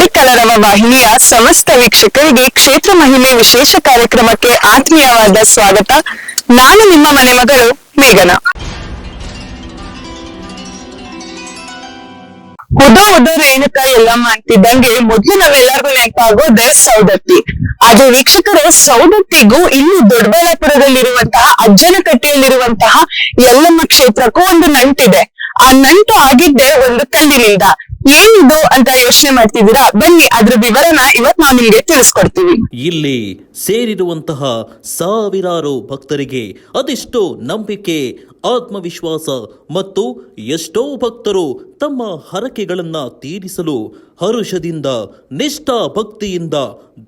ಬೆಳ್ಳಿ ಕಲರವ ವಾಹಿನಿಯ ಸಮಸ್ತ ವೀಕ್ಷಕರಿಗೆ ಕ್ಷೇತ್ರ ಮಹಿಮೆ ವಿಶೇಷ ಕಾರ್ಯಕ್ರಮಕ್ಕೆ ಆತ್ಮೀಯವಾದ ಸ್ವಾಗತ. ನಾನು ನಿಮ್ಮ ಮನೆ ಮಗಳು ಮೇಘನ. ಉದೋ ಉದೋ ರೇಣುಕ ಎಲ್ಲಮ್ಮ ಅಂತಿದ್ದಂಗೆ ಮೊದ್ಲು ನಾವೆಲ್ಲರಿಗೂ ನೆನಪಾಗೋದೆ ಸೌದತ್ತಿ. ಆದ್ರೆ ವೀಕ್ಷಕರು ಸೌದತ್ತಿಗೂ ಇಲ್ಲಿ ದೊಡ್ಡಬಳ್ಳಾಪುರದಲ್ಲಿರುವಂತಹ ಅಜ್ಜನಕಟ್ಟೆಯಲ್ಲಿರುವಂತಹ ಎಲ್ಲಮ್ಮ ಕ್ಷೇತ್ರಕ್ಕೂ ಒಂದು ನಂಟಿದೆ. ಆ ನಂಟು ಆಗಿದ್ದೆ ಒಂದು ಕಲ್ಲಿನಿಂದ ಏನಿದು ಅಂತ ಯೋಚನೆ ಮಾಡ್ತಿದ್ದೀರಾ? ಬನ್ನಿ, ಅದ್ರ ವಿವರನ ಇವತ್ ನಾವು ನಿಮ್ಗೆ ತಿಳಿಸ್ಕೊಡ್ತೀವಿ. ಇಲ್ಲಿ ಸೇರಿರುವಂತಹ ಸಾವಿರಾರು ಭಕ್ತರಿಗೆ ಅದೆಷ್ಟೋ ನಂಬಿಕೆ ಆತ್ಮವಿಶ್ವಾಸ ಮತ್ತು ಎಷ್ಟೋ ಭಕ್ತರು ತಮ್ಮ ಹರಕೆಗಳನ್ನು ತೀರಿಸಲು ಹರುಷದಿಂದ ನಿಷ್ಠಾ ಭಕ್ತಿಯಿಂದ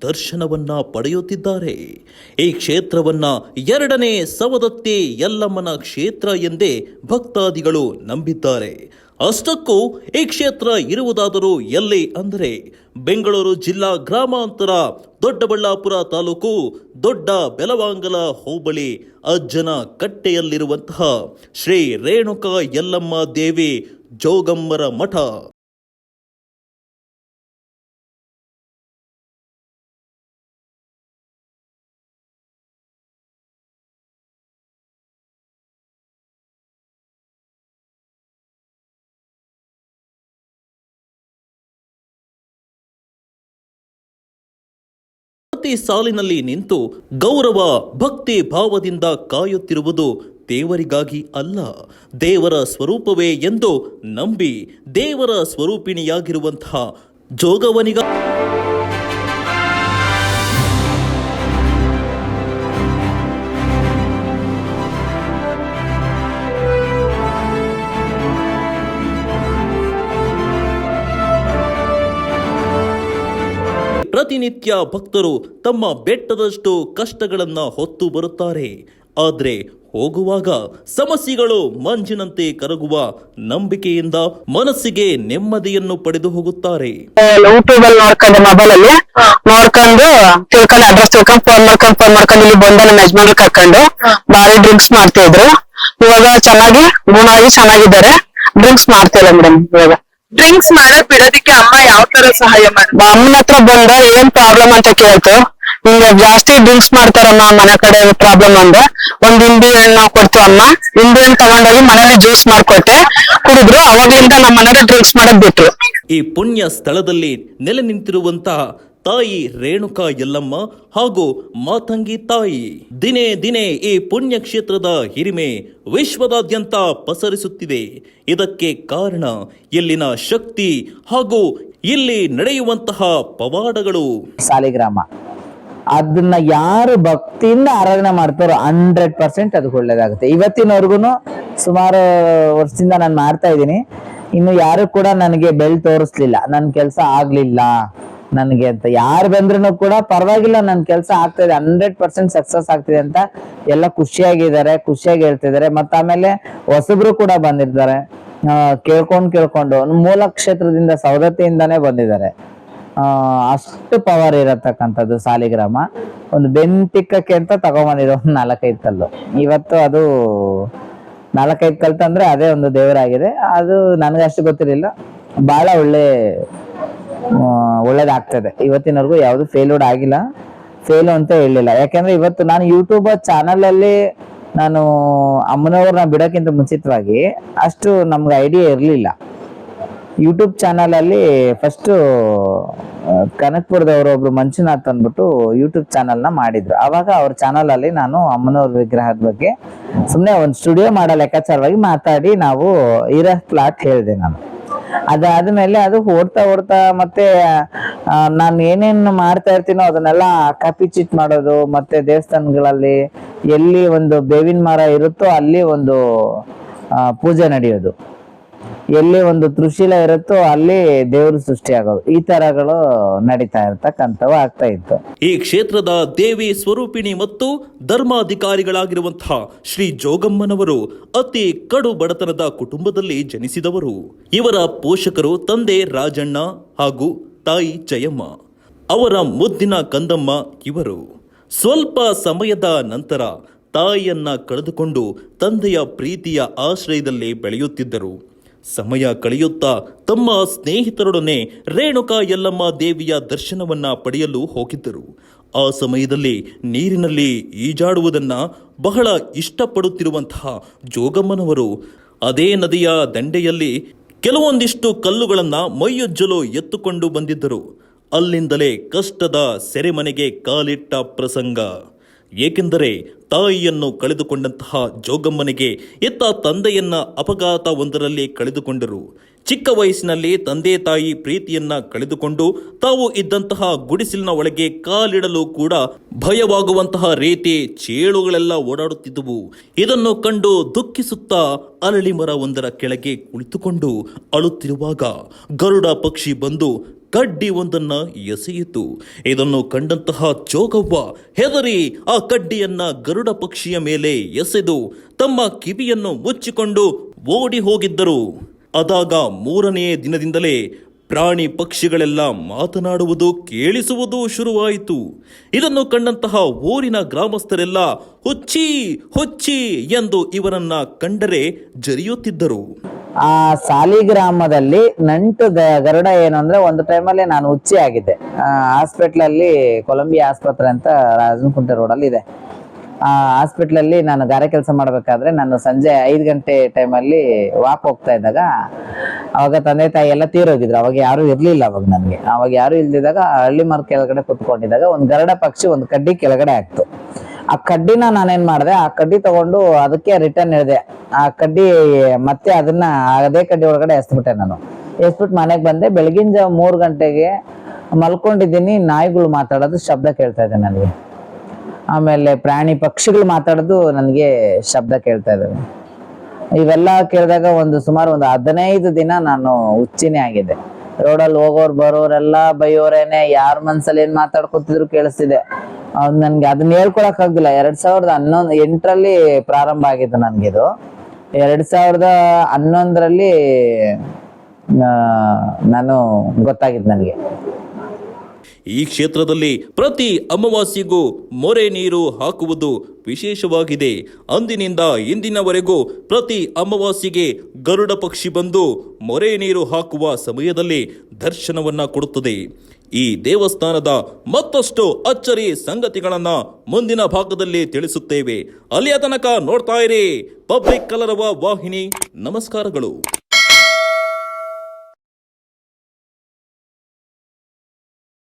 ದರ್ಶನವನ್ನ ಪಡೆಯುತ್ತಿದ್ದಾರೆ. ಈ ಕ್ಷೇತ್ರವನ್ನ ಎರಡನೇ ಸವದತ್ತಿ ಯಲ್ಲಮ್ಮನ ಕ್ಷೇತ್ರ ಎಂದೇ ಭಕ್ತಾದಿಗಳು ನಂಬಿದ್ದಾರೆ. ಅಷ್ಟಕ್ಕೂ ಈ ಕ್ಷೇತ್ರ ಇರುವುದಾದರೂ ಎಲ್ಲಿ ಅಂದರೆ ಬೆಂಗಳೂರು ಜಿಲ್ಲಾ ಗ್ರಾಮಾಂತರ ದೊಡ್ಡಬಳ್ಳಾಪುರ ತಾಲೂಕು ದೊಡ್ಡ ಬೆಲವಾಂಗಲ ಹೋಬಳಿ ಅಜ್ಜನ ಕಟ್ಟೆಯಲ್ಲಿರುವಂತಹ ಶ್ರೀ ರೇಣುಕಾ ಯಲ್ಲಮ್ಮ ದೇವಿ ಜೋಗಮ್ಮರ ಮಠ. ಸಾಲಿನಲ್ಲಿ ನಿಂತು ಗೌರವ, ಭಕ್ತಿ ಭಾವದಿಂದ ಕಾಯುತ್ತಿರುವುದು ದೇವರಿಗಾಗಿ ಅಲ್ಲ. ದೇವರ ಸ್ವರೂಪವೇ ಎಂದು ನಂಬಿ ದೇವರ ಸ್ವರೂಪಿಣಿಯಾಗಿರುವಂತಹ ಜೋಗವನಿಗ ಪ್ರತಿನಿತ್ಯ ಭಕ್ತರು ತಮ್ಮ ಬೆಟ್ಟದಷ್ಟು ಕಷ್ಟಗಳನ್ನ ಹೊತ್ತು ಬರುತ್ತಾರೆ. ಆದ್ರೆ ಹೋಗುವಾಗ ಸಮಸ್ಯೆಗಳು ಮಂಜಿನಂತೆ ಕರಗುವ ನಂಬಿಕೆಯಿಂದ ಮನಸ್ಸಿಗೆ ನೆಮ್ಮದಿಯನ್ನು ಪಡೆದು ಹೋಗುತ್ತಾರೆ. ಯೂಟ್ಯೂಬ್ ಅಲ್ಲಿ ನೋಡ್ಕೊಂಡು ಮೊಬೈಲ್ ಅಲ್ಲಿ ನೋಡ್ಕೊಂಡು ತಿಳ್ಕೊಂಡು ಅಡ್ರೆಸ್ ತಿಳ್ಕೊಂಡು ಫೋನ್ ಮಾಡ್ಕೊಂಡು ಫೋನ್ ಮಾಡ್ಕೊಂಡು ಇಲ್ಲಿ ಬಂದು ನಮ್ಮ ಯಜಮಾನ್ರು ಕರ್ಕೊಂಡು ಬಾರಿ ಡ್ರಿಂಕ್ಸ್ ಮಾಡ್ತಾ ಇದ್ರು ಇವಾಗ ಚೆನ್ನಾಗಿ ಗುಣ ಆಗಿ ಚೆನ್ನಾಗಿದ್ದಾರೆ. ಡ್ರಿಂಕ್ಸ್ ಮಾಡ್ತಿಲ್ಲ ಮೇಡಮ್ ಇವಾಗ. ಡ್ರಿಂಕ್ಸ್ ಮಾಡಕ್ ಬಿಡೋದಿಕ್ಕೆ ಅಮ್ಮ ಯಾವ ತರ ಸಹಾಯ ಮಾಡ ಅಮ್ಮನ ಹತ್ರ ಬಂದ ಏನ್ ಪ್ರಾಬ್ಲಮ್ ಅಂತ ಕೇಳ್ತು. ಹಿಂಗ ಜಾಸ್ತಿ ಡ್ರಿಂಕ್ಸ್ ಮಾಡ್ತಾರಮ್ಮ ಮನೆ ಕಡೆ ಪ್ರಾಬ್ಲಮ್ ಅಂದ. ಒಂದ್ ಹಿಂಡಿ ಹಣ್ಣು ಕೊಡ್ತು ಅಮ್ಮ. ಇಂಡಿ ಹಣ್ಣು ತಗೊಂಡೋಗಿ ಮನೇಲಿ ಜ್ಯೂಸ್ ಮಾಡ್ಕೊಟ್ಟೆ. ಕುಡಿದ್ರು ಅವಾಗ್ಲಿಂದ ನಮ್ಮ ಮನೇಲಿ ಡ್ರಿಂಕ್ಸ್ ಮಾಡಕ್ ಬಿಟ್ರು. ಈ ಪುಣ್ಯ ಸ್ಥಳದಲ್ಲಿ ನೆಲೆ ನಿಂತಿರುವಂತಹ ತಾಯಿ ರೇಣುಕಾ ಯಲ್ಲಮ್ಮ ಹಾಗೂ ಮಾತಂಗಿ ತಾಯಿ. ದಿನೇ ದಿನೇ ಈ ಪುಣ್ಯ ಕ್ಷೇತ್ರದ ಹಿರಿಮೆ ವಿಶ್ವದಾದ್ಯಂತ ಪಸರಿಸುತ್ತಿದೆ. ಇದಕ್ಕೆ ಕಾರಣ ಇಲ್ಲಿನ ಶಕ್ತಿ ಹಾಗೂ ಇಲ್ಲಿ ನಡೆಯುವಂತಹ ಪವಾಡಗಳು. ಸಾಲಿಗ್ರಾಮ. ಅದನ್ನ ಯಾರು ಭಕ್ತಿಯಿಂದ ಆರಾಧನೆ ಮಾಡ್ತಾರೋ ಹಂಡ್ರೆಡ್ ಪರ್ಸೆಂಟ್ ಅದಕ್ಕೆ ಒಳ್ಳೇದಾಗುತ್ತೆ. ಇವತ್ತಿನವರೆಗೂ ಸುಮಾರು ವರ್ಷದಿಂದ ನಾನು ಮಾಡ್ತಾ ಇದ್ದೀನಿ. ಇನ್ನು ಯಾರು ಕೂಡ ನನಗೆ ಬೆಲ್ ತೋರಿಸ್ಲಿಲ್ಲ. ನನ್ನ ಕೆಲಸ ಆಗ್ಲಿಲ್ಲ. ನನಗೆ ಅಂತ. ಯಾರು ಬಂದ್ರು ಕೂಡ ಪರವಾಗಿಲ್ಲ ನನ್ನ ಕೆಲಸ ಆಗ್ತಿದೆ ಹಂಡ್ರೆಡ್ ಪರ್ಸೆಂಟ್ ಸಕ್ಸಸ್ ಆಗ್ತಿದೆ ಅಂತ ಎಲ್ಲ ಖುಷಿಯಾಗಿದ್ದಾರೆ, ಖುಷಿಯಾಗಿ ಹೇಳ್ತಿದ್ದಾರೆ. ಮತ್ತೆ ಆಮೇಲೆ ಹೊಸಬ್ರು ಕೂಡ ಬಂದಿರ್ತಾರೆ. ಕೇಳ್ಕೊಂಡು ಕೇಳ್ಕೊಂಡು, ಮೂಲ ಕ್ಷೇತ್ರದಿಂದ, ಸವದತ್ತಿಯಿಂದಾನೇ ಬಂದಿದ್ದಾರೆ. ಅಷ್ಟು ಪವರ್ ಇರತಕ್ಕಂಥದ್ದು ಸಾಲಿಗ್ರಾಮ. ಒಂದು ಬೆಂತಿಕ್ಕಕ್ಕೆ ಅಂತ ತಗೊಂಬಂದಿರೋ ಒಂದು ನಾಲ್ಕೈದು ಕಲ್ಲು. ಇವತ್ತು ಅದು ನಾಲ್ಕೈದು ಕಲ್ಲು ತಂದ್ರೆ ಅದೇ ಒಂದು ದೇವರಾಗಿದೆ. ಅದು ನನಗೆ ಅಷ್ಟು ಗೊತ್ತಿರಲಿಲ್ಲ. ಬಹಳ ಒಳ್ಳೆ ಒಳ್ಳೇದಾಗ್ತದೆ. ಇವತ್ತಿನವರೆಗೂ ಯಾವುದು ಫೇಲ್ಯೂಡ್ ಆಗಿಲ್ಲ. ಫೇಲು ಅಂತ ಹೇಳಿಲ್ಲ ಯಾಕಂದ್ರೆ ಇವತ್ತು ನಾನು ಯೂಟ್ಯೂಬ್ ಚಾನಲ್ ಅಲ್ಲಿ ನಾನು ಅಮ್ಮನವ್ರನ್ನ ಬಿಡೋಕ್ಕಿಂತ ಮುಂಚಿತವಾಗಿ ಅಷ್ಟು ನಮ್ಗೆ ಐಡಿಯಾ ಇರಲಿಲ್ಲ. ಯೂಟ್ಯೂಬ್ ಚಾನಲ್ ಅಲ್ಲಿ ಫಸ್ಟ್ ಕನಕ್ಪುರದವರು ಒಬ್ರು ಮಂಜುನಾಥ್ ಅಂದ್ಬಿಟ್ಟು ಯೂಟ್ಯೂಬ್ ಚಾನಲ್ನ ಮಾಡಿದ್ರು. ಅವಾಗ ಅವ್ರ ಚಾನಲ್ ಅಲ್ಲಿ ನಾನು ಅಮ್ಮನವ್ರ ವಿಗ್ರಹದ ಬಗ್ಗೆ ಸುಮ್ಮನೆ ಒಂದು ಸ್ಟುಡಿಯೋ ಮಾಡೋ ಲೆಕ್ಕಾಚಾರವಾಗಿ ಮಾತಾಡಿ ನಾವು ಇರೋ ಪ್ಲಾಟ್ ಹೇಳಿದೆ ನಾನು. ಅದಾದ್ಮೇಲೆ ಅದು ಓಡ್ತಾ ಓಡ್ತಾ ಮತ್ತೆ ನಾನು ಏನೇನು ಮಾಡ್ತಾ ಇರ್ತೀನೋ ಅದನ್ನೆಲ್ಲ ಕಾಪಿ ಚೀಟ್ ಮಾಡೋದು, ಮತ್ತೆ ದೇವಸ್ಥಾನಗಳಲ್ಲಿ ಎಲ್ಲಿ ಒಂದು ಬೇವಿನ ಮರ ಇರುತ್ತೋ ಅಲ್ಲಿ ಒಂದು ಪೂಜೆ ನಡೆಯೋದು. ಎಲ್ಲಿ ಒಂದು ತೃಶೀಲ ಇರುತ್ತೋ ಅಲ್ಲಿ ದೇವರು ಸೃಷ್ಟಿಯಾಗೋದು. ಈ ತರಗಳು ನಡೀತಾ ಇರ್ತಕ್ಕಂಥವು ಆಗ್ತಾ ಇತ್ತು. ಈ ಕ್ಷೇತ್ರದ ದೇವಿ ಸ್ವರೂಪಿಣಿ ಮತ್ತು ಧರ್ಮಾಧಿಕಾರಿಗಳಾಗಿರುವಂತಹ ಶ್ರೀ ಜೋಗಮ್ಮನವರು ಅತಿ ಕಡು ಬಡತನದ ಕುಟುಂಬದಲ್ಲಿ ಜನಿಸಿದವರು. ಇವರ ಪೋಷಕರು ತಂದೆ ರಾಜಣ್ಣ ಹಾಗೂ ತಾಯಿ ಜಯಮ್ಮ, ಅವರ ಮುದ್ದಿನ ಕಂದಮ್ಮ ಇವರು. ಸ್ವಲ್ಪ ಸಮಯದ ನಂತರ ತಾಯಿಯನ್ನ ಕಳೆದುಕೊಂಡು ತಂದೆಯ ಪ್ರೀತಿಯ ಆಶ್ರಯದಲ್ಲಿ ಬೆಳೆಯುತ್ತಿದ್ದರು. ಸಮಯ ಕಳೆಯುತ್ತಾ ತಮ್ಮ ಸ್ನೇಹಿತರೊಡನೆ ರೇಣುಕಾ ಯಲ್ಲಮ್ಮ ದೇವಿಯ ದರ್ಶನವನ್ನ ಪಡೆಯಲು ಹೋಗಿದ್ದರು. ಆ ಸಮಯದಲ್ಲಿ ನೀರಿನಲ್ಲಿ ಈಜಾಡುವುದನ್ನ ಬಹಳ ಇಷ್ಟಪಡುತ್ತಿರುವಂತಹ ಜೋಗಮ್ಮನವರು ಅದೇ ನದಿಯ ದಂಡೆಯಲ್ಲಿ ಕೆಲವೊಂದಿಷ್ಟು ಕಲ್ಲುಗಳನ್ನು ಮೈಯೊಜ್ಜಲು ಎತ್ತುಕೊಂಡು ಬಂದಿದ್ದರು. ಅಲ್ಲಿಂದಲೇ ಕಷ್ಟದ ಸೆರೆಮನೆಗೆ ಕಾಲಿಟ್ಟ ಪ್ರಸಂಗ. ಏಕೆಂದರೆ ತಾಯಿಯನ್ನು ಕಳೆದುಕೊಂಡಂತಹ ಜೋಗಮ್ಮನಿಗೆ ಎತ್ತ ತಂದೆಯನ್ನ ಅಪಘಾತ ಒಂದರಲ್ಲಿ ಕಳೆದುಕೊಂಡರು. ಚಿಕ್ಕ ವಯಸ್ಸಿನಲ್ಲಿ ತಂದೆ ತಾಯಿ ಪ್ರೀತಿಯನ್ನ ಕಳೆದುಕೊಂಡು ತಾವು ಇದ್ದಂತಹ ಗುಡಿಸಿಲಿನ ಒಳಗೆ ಕಾಲಿಡಲು ಕೂಡ ಭಯವಾಗುವಂತಹ ರೀತಿ ಚೇಳುಗಳೆಲ್ಲ ಓಡಾಡುತ್ತಿದ್ದುವು. ಇದನ್ನು ಕಂಡು ದುಃಖಿಸುತ್ತಾ ಅರಳಿ ಒಂದರ ಕೆಳಗೆ ಕುಳಿತುಕೊಂಡು ಅಳುತ್ತಿರುವಾಗ ಗರುಡ ಪಕ್ಷಿ ಬಂದು ಕಡ್ಡಿ ಒಂದನ್ನು ಎಸೆಯಿತು. ಇದನ್ನು ಕಂಡಂತಹ ಚೋಗವ್ವ ಹೆದರಿ ಆ ಕಡ್ಡಿಯನ್ನ ಗರುಡ ಪಕ್ಷಿಯ ಮೇಲೆ ಎಸೆದು ತಮ್ಮ ಕಿವಿಯನ್ನು ಮುಚ್ಚಿಕೊಂಡು ಓಡಿ ಹೋಗಿದ್ದರು. ಅದಾಗ ಮೂರನೆಯ ದಿನದಿಂದಲೇ ಪ್ರಾಣಿ ಪಕ್ಷಿಗಳೆಲ್ಲ ಮಾತನಾಡುವುದು, ಕೇಳಿಸುವುದು ಶುರುವಾಯಿತು. ಇದನ್ನು ಕಂಡಂತಹ ಊರಿನ ಗ್ರಾಮಸ್ಥರೆಲ್ಲ, ಹುಚ್ಚಿ ಹುಚ್ಚಿ ಎಂದು ಇವರನ್ನ ಕಂಡರೆ ಜರಿಯುತ್ತಿದ್ದರು. ಆ ಸಾಲಿಗ್ರಾಮದಲ್ಲಿ ನಂಟು ಗರುಡ ಏನು ಅಂದ್ರೆ ಒಂದು ಟೈಮಲ್ಲಿ ನಾನು ಹುಚ್ಚಿ ಆಗಿದ್ದೆ. ಹಾಸ್ಪಿಟ್ಲ್ ಅಲ್ಲಿ ಕೊಲಂಬಿಯಾ ಆಸ್ಪತ್ರೆ ಅಂತ ರಾಜನಕುಂಟೆ ರೋಡಲ್ಲಿ ಇದೆ. ಆ ಹಾಸ್ಪಿಟ್ಲ್ ಅಲ್ಲಿ ನಾನು ಗಾರೆ ಕೆಲಸ ಮಾಡ್ಬೇಕಾದ್ರೆ ನಾನು ಸಂಜೆ ಐದು ಗಂಟೆ ಟೈಮಲ್ಲಿ ವಾಕ್ ಹೋಗ್ತಾ ಇದ್ದಾಗ ಅವಾಗ ತಂದೆ ತಾಯಿ ಎಲ್ಲ ತೀರೋಗಿದ್ರು. ಅವಾಗ ಯಾರು ಇರ್ಲಿಲ್ಲ ಅವಾಗ ನನಗೆ. ಅವಾಗ ಯಾರು ಇಲ್ದಿದ್ದಾಗ ಹಳ್ಳಿ ಮರ ಕೆಳಗಡೆ ಕುತ್ಕೊಂಡಿದ್ದಾಗ ಒಂದು ಗರಡ ಪಕ್ಷಿ ಒಂದು ಕಡ್ಡಿ ಕೆಳಗಡೆ ಆಗ್ತು. ಆ ಕಡ್ಡಿನ ನಾನೇನ್ ಮಾಡಿದೆ, ಆ ಕಡ್ಡಿ ತಗೊಂಡು ಅದಕ್ಕೆ ರಿಟರ್ನ್ ಹೇಳಿದೆ. ಆ ಕಡ್ಡಿ ಮತ್ತೆ ಅದನ್ನ ಅದೇ ಕಡ್ಡಿ ಒಳಗಡೆ ಎಸ್ಬಿಟ್ಟೆ ನಾನು. ಎಸ್ಬಿಟ್ಟು ಮನೆಗೆ ಬಂದೆ. ಬೆಳಗಿನ ಜಾವ ಮೂರು ಗಂಟೆಗೆ ಮಲ್ಕೊಂಡಿದ್ದೀನಿ. ನಾಯಿಗಳು ಮಾತಾಡೋದು ಶಬ್ದ ಕೇಳ್ತಾ ಇದೆ ನನಗೆ. ಆಮೇಲೆ ಪ್ರಾಣಿ ಪಕ್ಷಿಗಳು ಮಾತಾಡೋದು ನನಗೆ ಶಬ್ದ ಕೇಳ್ತಾ ಇದ್ದಾವೆ ಇವೆಲ್ಲ ಕೇಳಿದಾಗ ಒಂದು ಸುಮಾರು ಒಂದು ಹದಿನೈದು ದಿನ ನಾನು ಹುಚ್ಚಿನೇ ಆಗಿದೆ ರೋಡಲ್ಲಿ ಹೋಗೋರು ಬರೋರೆಲ್ಲ ಬೈಯೋರೇನೆ, ಯಾರ ಮನ್ಸಲ್ಲಿ ಏನ್ ಮಾತಾಡ್ಕೊತಿದ್ರು ಕೇಳಿಸ್ತಿದೆ. ನನಗೆ ಅದನ್ನ ಹೇಳ್ಕೊಳಕ್ ಆಗ್ದಿಲ್ಲ. ಎರಡ್ ಸಾವಿರದ ಹನ್ನೊಂದು, ಎಂಟರಲ್ಲಿ ಪ್ರಾರಂಭ ಆಗಿದ್ದು ನನ್ಗಿದು ಎರಡ್ ಸಾವಿರದ ಹನ್ನೊಂದರಲ್ಲಿ ನಾನು ಗೊತ್ತಾಗಿದ್ದು ನನಗೆ. ಈ ಕ್ಷೇತ್ರದಲ್ಲಿ ಪ್ರತಿ ಅಮಾವಾಸ್ಯೆಗೂ ಮೊರೆ ನೀರು ಹಾಕುವುದು ವಿಶೇಷವಾಗಿದೆ. ಅಂದಿನಿಂದ ಇಂದಿನವರೆಗೂ ಪ್ರತಿ ಅಮಾವಾಸ್ಯೆಗೆ ಗರುಡ ಪಕ್ಷಿ ಬಂದು ಮೊರೆ ನೀರು ಹಾಕುವ ಸಮಯದಲ್ಲಿ ದರ್ಶನವನ್ನ ಕೊಡುತ್ತದೆ. ಈ ದೇವಸ್ಥಾನದ ಮತ್ತಷ್ಟು ಅಚ್ಚರಿ ಸಂಗತಿಗಳನ್ನು ಮುಂದಿನ ಭಾಗದಲ್ಲಿ ತಿಳಿಸುತ್ತೇವೆ. ಅಲ್ಲಿಯ ತನಕ ನೋಡ್ತಾ ಇರಿ. ಪಬ್ಲಿಕ್ ಕಲರವ ವಾಹಿನಿ, ನಮಸ್ಕಾರಗಳು.